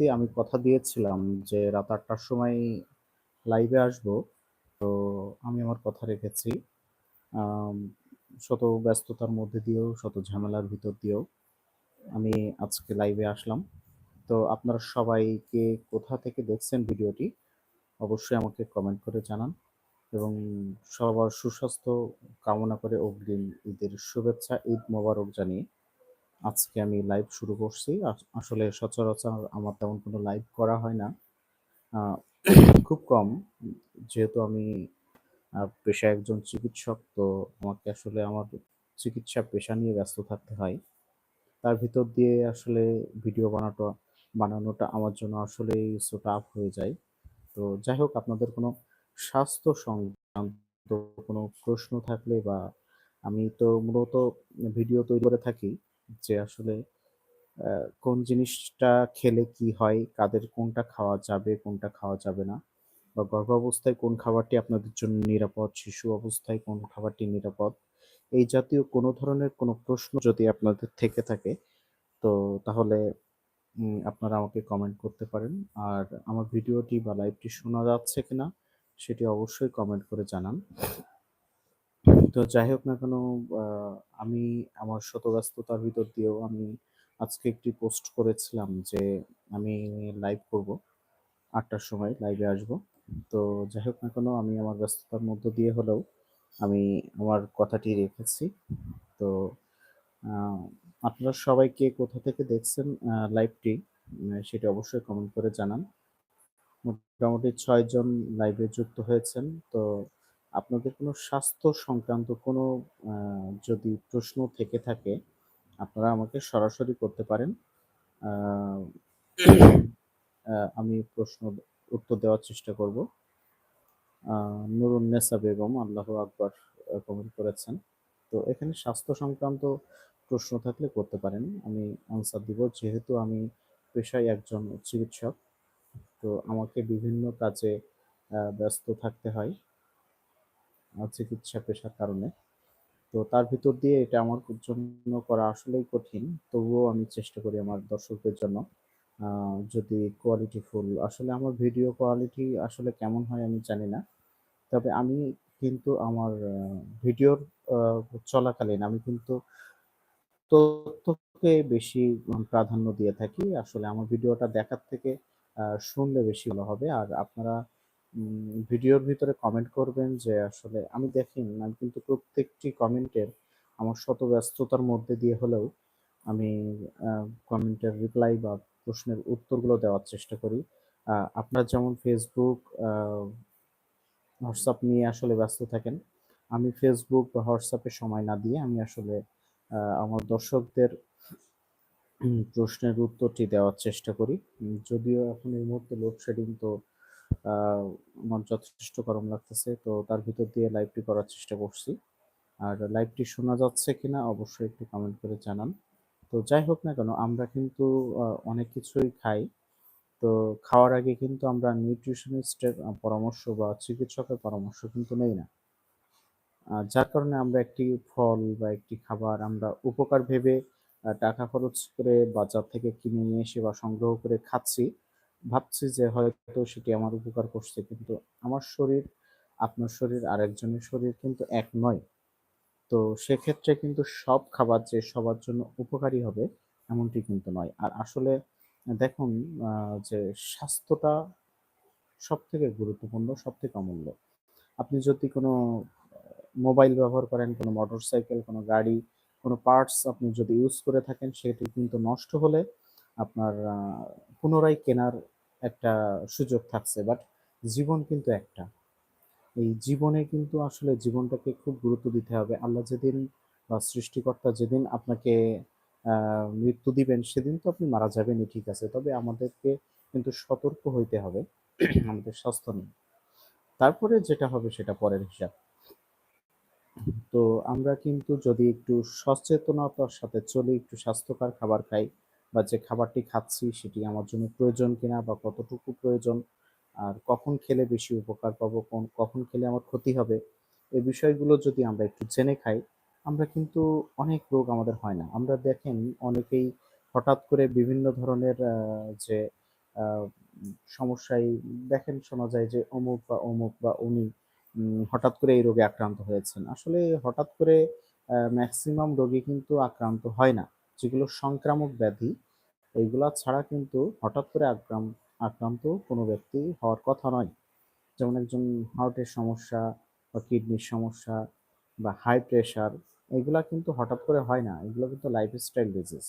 সত্যি আমি কথা দিয়েছিলাম যে রাত আটটার সময় লাইভে আসব। তো আমি আমার কথা রেখেছি। শত ব্যস্ততার মধ্যে দিয়েও, শত ঝামেলার ভিতর দিয়েও আমি আজকে লাইভে আসলাম। তো আপনারা সবাইকে কোথা থেকে দেখছেন ভিডিওটি অবশ্যই আমাকে কমেন্ট করে জানান এবং সবার সুস্বাস্থ্য কামনা করে অগ্রিম ঈদের শুভেচ্ছা, ঈদ মোবারক জানিয়ে আজকে আমি লাইভ শুরু করছি। আস, আসলে সচরাচর আমার তেমন কোনো লাইভ করা হয় না। খুব কম। যেহেতু আমি, আ, পেশায় একজন চিকিৎসক, তো আমাকে আসলে আমার চিকিৎসা পেশা নিয়ে ব্যস্ত থাকতে হয়। তার ভিতর দিয়ে আসলে ভিডিও বানাটা, বানানোটা আমার জন্য আসলেই সো টাফ হয়ে যায়। তো যাই হোক, আপনাদের কোনো স্বাস্থ্য সংক্রান্ত কোনো প্রশ্ন থাকলে বা আমি তো মূলত ভিডিও তৈরি করে থাকি যে আসলে কোন জিনিসটা খেলে কি হয়, কাদের কোনটা খাওয়া যাবে, কোনটা খাওয়া যাবে না বা গর্ভাবস্থায় কোন খাবারটি আপনাদের জন্য নিরাপদ, শিশু অবস্থায় কোন খাবারটি নিরাপদ। এই জাতীয় কোনো ধরনের কোনো প্রশ্ন যদি আপনাদের থেকে থাকে তো তাহলে আপনারা আমাকে কমেন্ট করতে পারেন। আর আমার ভিডিওটি বা লাইভটি শোনা যাচ্ছে কিনা সেটি অবশ্যই কমেন্ট করে জানান। তো যাই হোক না কেন আমি আমার শত ব্যস্ততার ভিতর দিয়েও আমি আজকে একটি পোস্ট করেছিলাম যে আমি লাইভ করব। আটটার সময় লাইভে আসব। তো যাই হোক না কেন, আমি আমার ব্যস্ততার মধ্য দিয়ে হলেও আমি আমার কথাটি রেখেছি। তো আপনারা সবাইকে কোথা থেকে দেখছেন লাইভটি সেটি অবশ্যই কমেন্ট করে জানান। মোটামুটি ৬ জন লাইভে যুক্ত হয়েছেন। তো আপনাদের কোনো স্বাস্থ্য সংক্রান্ত কোনো যদি প্রশ্ন থেকে থাকে, আপনারা আমাকে সরাসরি করতে পারেন। আমি প্রশ্ন, উত্তর দেওয়ার চেষ্টা করব। নুরুন্নেসা বেগম, আল্লাহ আকবর কমেন্ট করেছেন। তো এখানে স্বাস্থ্য সংক্রান্ত প্রশ্ন থাকলে করতে পারেন। আমি আনসার দিব। যেহেতু আমি পেশায় একজন চিকিৎসক। তো আমাকে বিভিন্ন কাজে ব্যস্ত থাকতে হয়। চিকিৎসা পেশার কারণে। তো তার ভিতর দিয়ে এটা আমার জন্য করা আসলেই কঠিন। তবুও আমি চেষ্টা করি আমার দর্শকদের জন্য যদি কোয়ালিটি ফুল আসলে আমার ভিডিও কোয়ালিটি আসলে কেমন হয় আমি জানি না। তবে আমি কিন্তু আমার ভিডিওর চলাকালীন আমি কিন্তু তথ্যকে বেশি প্রাধান্য দিয়ে থাকি। আসলে আমার ভিডিওটা দেখার থেকে শুনলে বেশি ভালো হবে। আর আপনারা ভিডিওর ভিতরে কমেন্ট করবেন যে আসলে আমি দেখেন, আমি কিন্তু প্রত্যেকটি কমেন্টের আমার শত ব্যস্ততার মধ্যে দিয়ে হলেও আমি কমেন্টের রিপ্লাই বা প্রশ্নের উত্তরগুলো দেওয়ার চেষ্টা করি। আপনারা যেমন ফেসবুক হোয়াটসঅ্যাপ নিয়ে আসলে ব্যস্ত থাকেন। আমি ফেসবুক বা হোয়াটসঅ্যাপে সময় না দিয়ে আমি আসলে আমার দর্শকদের প্রশ্নের উত্তরটি দেওয়ার চেষ্টা করি। যদিও এখন এই মুহূর্তে লোডশেডিং তো আমার যথেষ্ট গরম লাগতেছে। তো তার ভিতর দিয়ে লাইভটি করার চেষ্টা করছি। আর লাইভটি শোনা যাচ্ছে কিনা অবশ্যই একটু কমেন্ট করে জানান। তো যাই হোক না কেন, আমরা কিন্তু অনেক কিছুই খাই। তো খাওয়ার আগে কিন্তু আমরা নিউট্রিশনিস্ট এর আ পরামর্শ বা চিকিৎসকের পরামর্শ কিন্তু নেই না। যার কারণে আমরা একটি ফল বা একটি খাবার আমরা উপকার ভেবে টাকা খরচ করে বাজার থেকে কিনে নিয়ে এসে বা সংগ্রহ করে খাচ্ছি। ভাবছি যে হয়তো সেটি আমার উপকার করছে। কিন্তু আমার শরীর, আপনার শরীর আরেকজনের শরীর কিন্তু এক নয়। তো সেক্ষেত্রে কিন্তু সব খাবার যে সবার জন্য উপকারী হবে এমনটি কিন্তু নয়। আর আসলে দেখুন যে স্বাস্থ্যটা সব থেকে গুরুত্বপূর্ণ, সব থেকে অমূল্য। আপনি যদি কোনো মোবাইল ব্যবহার করেন, কোনো মোটর সাইকেল কোনো গাড়ি, কোনো পার্টস আপনি যদি ইউজ করে থাকেন সেটি কিন্তু নষ্ট হলে আপনার পুনরায় কেনার একটা সুযোগ থাকছে। বাট জীবন কিন্তু একটা। এই জীবনে কিন্তু আসলে জীবনটাকে খুব গুরুত্ব দিতে হবে। আল্লাহ যেদিন বা সৃষ্টিকর্তা যেদিন আপনাকে মৃত্যু দিবেন সেদিন তো আপনি মারা যাবেনই ঠিক আছে। তবে আমাদেরকে কিন্তু সতর্ক হইতে হবে আমাদের স্বাস্থ্য নিয়ে। তারপরে যেটা হবে সেটা পরের হিসাব। তো আমরা কিন্তু যদি একটু সচেতনতার সাথে চলি, একটু স্বাস্থ্যকর খাবার খাই বা যে খাবারটি খাচ্ছি সেটি আমার জন্য প্রয়োজন কিনা বা কতটুকু প্রয়োজন, আর কখন খেলে বেশি উপকার পাবো, কোন কখন খেলে আমার ক্ষতি হবে, এই বিষয়গুলো যদি আমরা একটু জেনে খাই, আমরা কিন্তু অনেক রোগ আমাদের হয় না। আমরা দেখেন অনেকেই হঠাৎ করে বিভিন্ন ধরনের যে সমস্যায় দেখেন শোনা যায় যে অমুক বা অমুক বা উনি হঠাৎ করে এই রোগে আক্রান্ত হয়েছেন। আসলে হঠাৎ করে ম্যাক্সিমাম রোগী কিন্তু আক্রান্ত হয় না। যেগুলো সংক্রামক ব্যাধি এইগুলা ছাড়া কিন্তু হঠাৎ করে আক্রাম আক্রান্ত কোনো ব্যক্তি হওয়ার কথা নয়। যেমন একজন হার্টের সমস্যা বা কিডনির সমস্যা বা হাই প্রেশার এগুলা কিন্তু হঠাৎ করে হয় না। এগুলো কিন্তু লাইফস্টাইল ডিজিজ।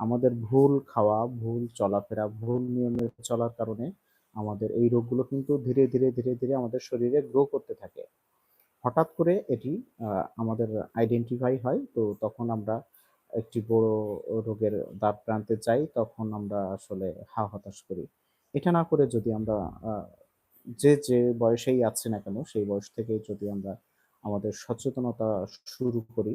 আমাদের ভুল খাওয়া, ভুল চলাফেরা, ভুল নিয়মে চলার কারণে আমাদের এই রোগগুলো কিন্তু ধীরে, ধীরে, ধীরে, ধীরে আমাদের শরীরে গ্রো করতে থাকে। হঠাৎ করে এটি আমাদের আইডেন্টিফাই হয়। তো তখন আমরা একটি বড় রোগের দ্বারপ্রান্তে যাই, তখন আমরা আসলে হা-হতাশ করি। এটা না করে যদি আমরা যে, যে বয়সেই আছি না কেন, সেই বয়স থেকেই যদি আমরা আমাদের সচেতনতা শুরু করি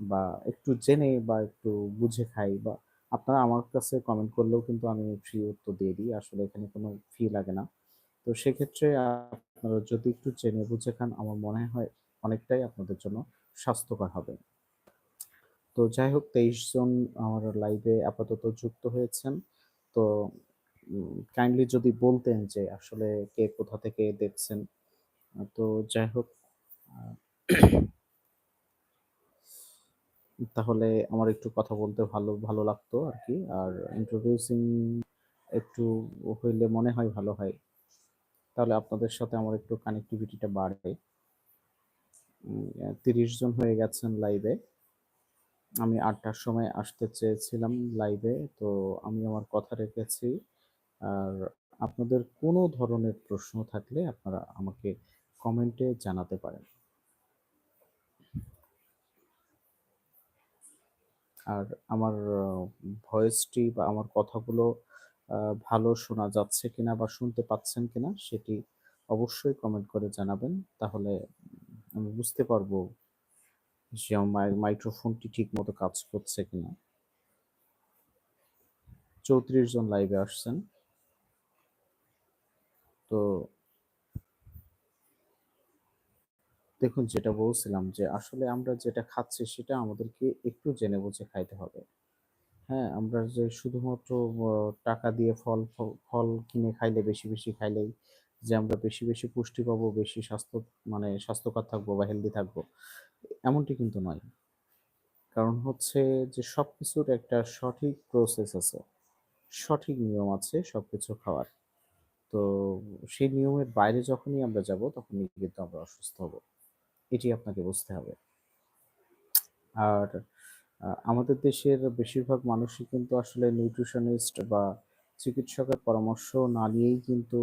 বা একটু জেনে বা একটু বুঝে খাই বা আপনারা আমার কাছে কমেন্ট করলেও কিন্তু আমি ফ্রি উত্তর দিয়ে দিই। আসলে এখানে কোনো ফি লাগে না। তো সেক্ষেত্রে আপনারা যদি একটু জেনে বুঝে খান, আমার মনে হয় অনেকটাই আপনাদের জন্য স্বাস্থ্যকর হবে। তো যাই হোক ২৩ জন আমার লাইভে আপাতত যুক্ত হয়েছেন। তো কাইন্ডলি যদি বলতেন যে আসলে কে কোথা থেকে দেখছেন? তো যাই হোক তাহলে আমার একটু কথা বলতে ভালো ভালো লাগতো আর কি আর introducing একটু হইলে মনে হয় ভালো হয়। তাহলে আপনাদের সাথে আমার একটু কানেক্টিভিটিটা বাড়বে। তিরিশ জন হয়ে গেছেন লাইভে। আমি আটটার সময় আসতে চেয়েছিলাম লাইভে। তো আমি আমার কথা রেখেছি। আর আপনাদের কোনো ধরনের প্রশ্ন থাকলে আপনারা আমাকে কমেন্টে জানাতে পারেন। আর আমার ভয়েসটি বা আমার কথাগুলো ভালো শোনা যাচ্ছে কিনা বা শুনতে পাচ্ছেন কিনা, সেটি অবশ্যই কমেন্ট করে জানাবেন। তাহলে আমি বুঝতে পারব যে আমার মাই ঠিক মতো কাজ করছে কিনা। ৩৪ জন লাইভে আসছেন। তো দেখুন যেটা বলছিলাম যে আসলে আমরা যেটা খাচ্ছি সেটা আমাদেরকে একটু জেনে বুঝে খাইতে হবে। হ্যাঁ? আমরা যে শুধুমাত্র টাকা দিয়ে ফল ফল কিনে খাইলে বেশি, বেশি খাইলেই যে আমরা বেশি, বেশি পুষ্টি পাবো, বেশি স্বাস্থ্য মানে স্বাস্থ্যকর থাকব বা হেলদি থাকব, এমনটি কিন্তু নয়। কারণ হচ্ছে যে সব কিছুর একটা সঠিক প্রসেস আছে। সঠিক নিয়ম আছে সবকিছু খাওয়ার। তো সেই নিয়মের বাইরে যখনই আমরা যাব, তখনই কিন্তু আমরা অসুস্থ হব এটি আপনাকে বুঝতে হবে। আর আমাদের দেশের বেশিরভাগ মানুষই কিন্তু আসলে নিউট্রিশনিস্ট বা চিকিৎসকের পরামর্শ না নিয়েই কিন্তু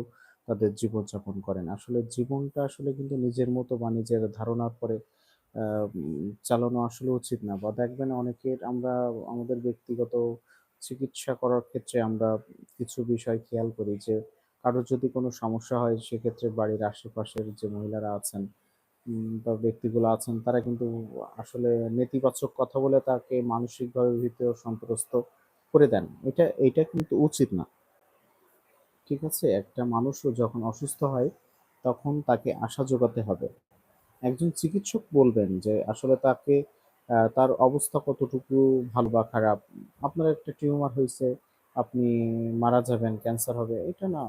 তাদের জীবনযাপন করেন। আসলে জীবনটা আসলে কিন্তু নিজের মতো বা নিজের ধারণার পরে চালানো আসলে উচিত না। বা দেখবেন অনেকের আমরা আমাদের ব্যক্তিগত চিকিৎসা করার ক্ষেত্রে আমরা কিছু বিষয় খেয়াল করি যে, কারও যদি কোনো সমস্যা হয় সেক্ষেত্রে বাড়ির আশেপাশের যে মহিলারা আছেন বা ব্যক্তিগুলো আছেন তারা কিন্তু আসলে নেতিবাচক কথা বলে তাকে মানসিকভাবে ভীত সন্ত্রস্ত করে দেন। এটা এটা কিন্তু উচিত না। ঠিক আছে? একটা মানুষও যখন অসুস্থ হয় তখন তাকে আশা যোগাতে হবে। একজন চিকিৎসক বলবেন যে আসলে তাকে তার অবস্থা কতটুকু ভালো বা খারাপ। আপনার একটা টিউমার হয়েছে আপনি মারা যাবেন, ক্যান্সার হবে। এটা না।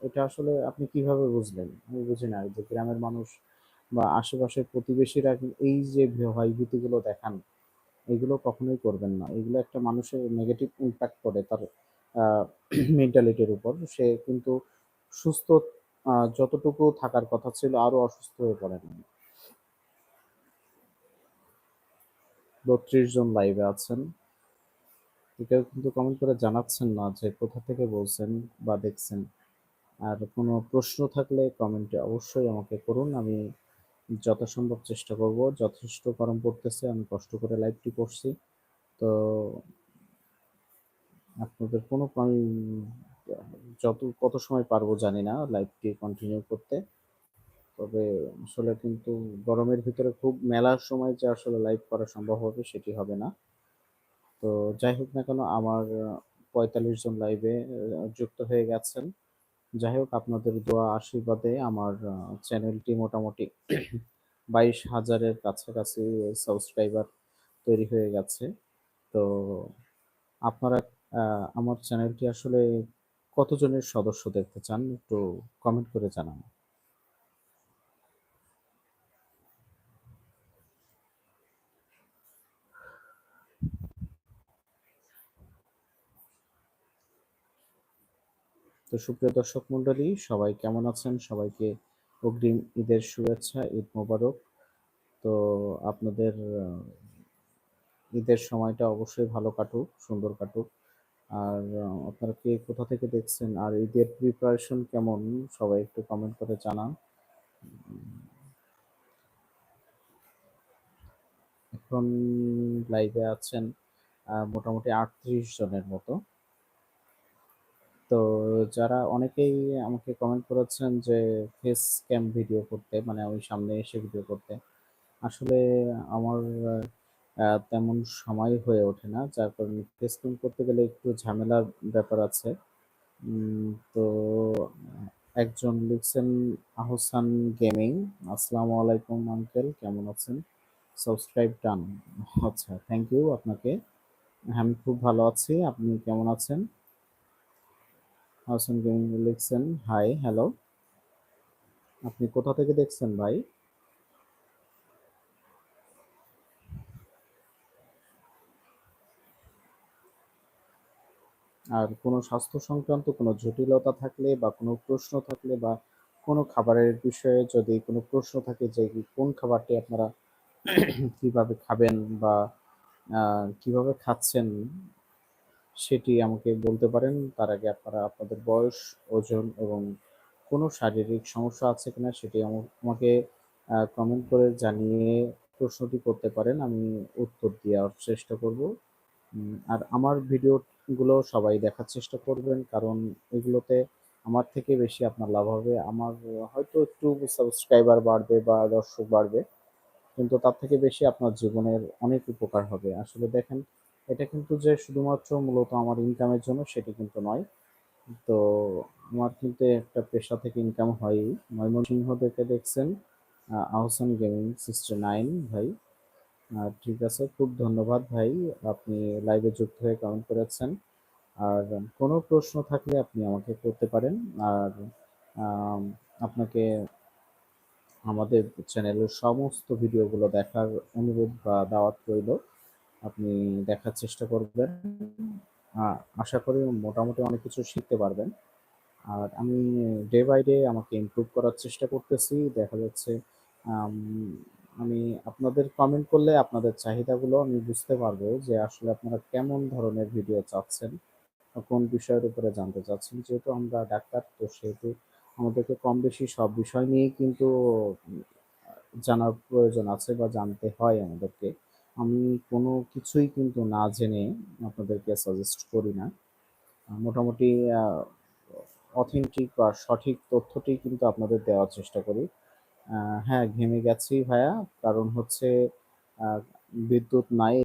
এটা আসলে আপনি কীভাবে বুঝলেন? আমি বুঝি না। যে গ্রামের মানুষ বা আশেপাশের প্রতিবেশীরা এই যে ভয়ভীতিগুলো দেখান, এগুলো কখনোই করবেন না। এগুলো একটা মানুষের নেগেটিভ ইমপ্যাক্ট পড়ে তার মেন্টালিটির উপর। সে কিন্তু সুস্থ যতটুকু থাকার কথা ছিল আরও অসুস্থ হয়ে পড়েন। ৩২ জন লাইভে আছেন। কেউ কিন্তু কমেন্ট করে জানাচ্ছেন না যে কোথা থেকে বলছেন বা দেখছেন। আর কোনো প্রশ্ন থাকলে কমেন্টে অবশ্যই আমাকে করুন। আমি যথাসম্ভব চেষ্টা করব। যথেষ্ট গরম পড়তেছে। আমি কষ্ট করে লাইভটি করছি। তো আপনাদের কোনো যত, কত সময় পারব জানি না লাইভটি কন্টিনিউ করতে। তবে আসলে কিন্তু গরমের ভিতরে খুব মেলার সময় যে আসলে লাইভ করা সম্ভব হবে সেটি হবে না। তো যাই হোক না কেন, আমার ৪৫ জন লাইভে যুক্ত হয়ে গেছেন। যাই হোক, আপনাদের দোয়া আশীর্বাদে আমার চ্যানেলটি মোটামুটি বাইশ হাজারের কাছাকাছি সাবস্ক্রাইবার তৈরি হয়ে গেছে। তো আপনারা আমার চ্যানেলটি আসলে কতজনের সদস্য দেখতে চান একটু কমেন্ট করে জানান তো সুপ্রিয় দর্শক মণ্ডলী, সবাই কেমন আছেন? সবাইকে অগ্রিম ঈদের শুভেচ্ছা, ঈদ মোবারক। তো আপনাদের ঈদের সময়টা অবশ্যই ভালো কাটুক, সুন্দর কাটুক। আর আপনারা কে কোথা থেকে দেখছেন আর ঈদের প্রিপারেশন কেমন, সবাই একটু কমেন্ট করে জানান। এখন লাইভে আছেন মোটামুটি আটত্রিশ জনের মতো। তো যারা অনেকেই আমাকে কমেন্ট করেছেন যে ফেস ক্যাম ভিডিও করতে মানে ওই সামনে এসে ভিডিও করতে আসলে আমার তেমন সময় হয়ে ওঠে না। যার কারণে ফেস ক্যাম করতে গেলে একটু ঝামেলার ব্যাপার আছে। তো একজন লিখছেন আহসান গেমিং আসসালামু আলাইকুম আঙ্কেল কেমন আছেন? সাবস্ক্রাইব ডান আচ্ছা থ্যাংক ইউ আপনাকে। হ্যাঁ, আমি খুব ভালো আছি। আপনি কেমন আছেন? আহসান গেমিং লিখছেন। হাই হ্যালো আপনি কোথা থেকে দেখছেন ভাই? আর কোনো স্বাস্থ্য সংক্রান্ত কোনো জটিলতা থাকলে বা কোনো প্রশ্ন থাকলে বা কোনো খাবারের বিষয়ে যদি কোনো প্রশ্ন থাকে যে কোন খাবারটি আপনারা কীভাবে খাবেন বা কীভাবে খাচ্ছেন সেটি আমাকে বলতে পারেন, তার আগে আপনারা আপনাদের বয়স, ওজন এবং কোনো শারীরিক সমস্যা আছে কিনা সেটি আমা- আমাকে কমেন্ট করে জানিয়ে প্রশ্নটি করতে পারেন, আমি উত্তর দেওয়ার চেষ্টা করব। আর আমার ভিডিওগুলো সবাই দেখার চেষ্টা করবেন, কারণ এগুলোতে আমার থেকে বেশি আপনার লাভ হবে। আমার হয়তো একটু সাবস্ক্রাইবার বাড়বে বা দর্শক বাড়বে, কিন্তু তার থেকে বেশি আপনার জীবনের অনেক উপকার হবে। আসলে দেখেন এটা কিন্তু যে শুধুমাত্র মূলত আমার ইনকামের জন্য সেটি কিন্তু নয়। তো আমার কিন্তু একটা পেশা থেকে ইনকাম হয়ই। ময়মনসিংহ থেকে দেখছেন আহসান গেমিং সিক্সটি নাইন ভাই। ঠিক আছে, খুব ধন্যবাদ ভাই, আপনি লাইভে যুক্ত হয়ে কমেন্ট করেছেন। আর কোনো প্রশ্ন থাকলে আপনি আমাকে করতে পারেন। আর আপনাকে আমাদের চ্যানেলের সমস্ত ভিডিওগুলো দেখার অনুরোধ বা দাওয়াত রইল। আপনি দেখার চেষ্টা করবেন। আশা করি মোটামুটি অনেক কিছু শিখতে পারবেন। আর আমি ডে বাই ডে আমাকে ইমপ্রুভ করার চেষ্টা করতেছি। দেখা যাচ্ছে, আমি আপনাদের কমেন্ট করলে আপনাদের চাহিদাগুলো আমি বুঝতে পারব যে আসলে আপনারা কেমন ধরনের ভিডিও চাচ্ছেন কোন বিষয়ের উপরে জানতে চাচ্ছেন। যেহেতু আমরা ডাক্তার, তো সেহেতু আমাদেরকে কম বেশি সব বিষয় নিয়েই কিন্তু জানার প্রয়োজন আছে বা জানতে হয় আমাদেরকে। আমি কোনো কিছুই কিন্তু না জেনে আপনাদেরকে সাজেস্ট করি না। মোটামুটি অথেন্টিক বা সঠিক তথ্যটি কিন্তু আপনাদের দেওয়ার চেষ্টা করি। হ্যাঁ ঘেমে গেছি ভাইয়া। কারণ হচ্ছে বিদ্যুৎ নাই।